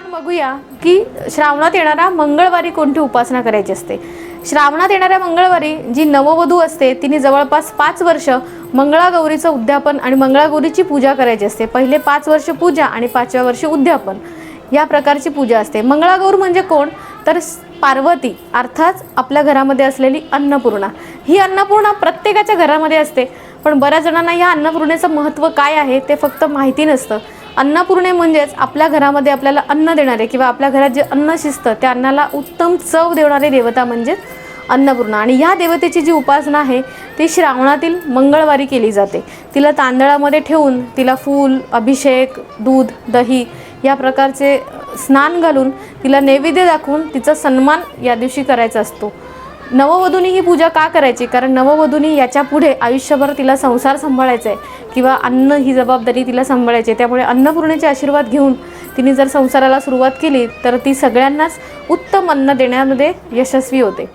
आपण बघूया की श्रावणात येणारा मंगळवारी कोणती उपासना करायची असते? श्रावणात येणाऱ्या मंगळवारी जी नववधू असते तिने जवळपास पाच वर्ष मंगळागौरीचं उद्यापन आणि मंगळागौरीची पूजा करायची असते. पहिले पाच वर्ष पूजा आणि पाचव्या वर्षी उद्यापन. या प्रकारची पूजा असते. मंगळागौर म्हणजे कोण? तर पार्वती अर्थात आपल्या घरामध्ये असलेली अन्नपूर्णा. ही अन्नपूर्णा प्रत्येकाच्या घरामध्ये असते. पण बऱ्याच जणांना या अन्नपूर्णेचं महत्त्व काय आहे ते फक्त माहिती नसतं. अन्नपूर्णे म्हणजेच आपल्या घरामध्ये आपल्याला अन्न देणारे किंवा आपल्या घरात जे अन्न शिजतं त्या अन्नाला उत्तम चव देणारी देवता म्हणजेच अन्नपूर्णा. आणि या देवतेची जी उपासना आहे ती श्रावणातील मंगळवारी केली जाते. तिला तांदळामध्ये ठेवून तिला फूल अभिषेक दूध दही या प्रकारचे स्नान घालून तिला नैवेद्य दाखवून तिचा सन्मान या दिवशी करायचा असतो. नववधूनी ही पूजा का करायची? कारण नववधूनी याच्यापुढे आयुष्यभर तिला संसार सांभाळायचा आहे किंवा अन्न ही जबाबदारी तिला सांभाळायची आहे त्यामुळे अन्नपूर्णेचे आशीर्वाद घेऊन तिने जर संसाराला सुरुवात केली तर ती सगळ्यांनाच उत्तम अन्न देण्यामध्ये यशस्वी होते.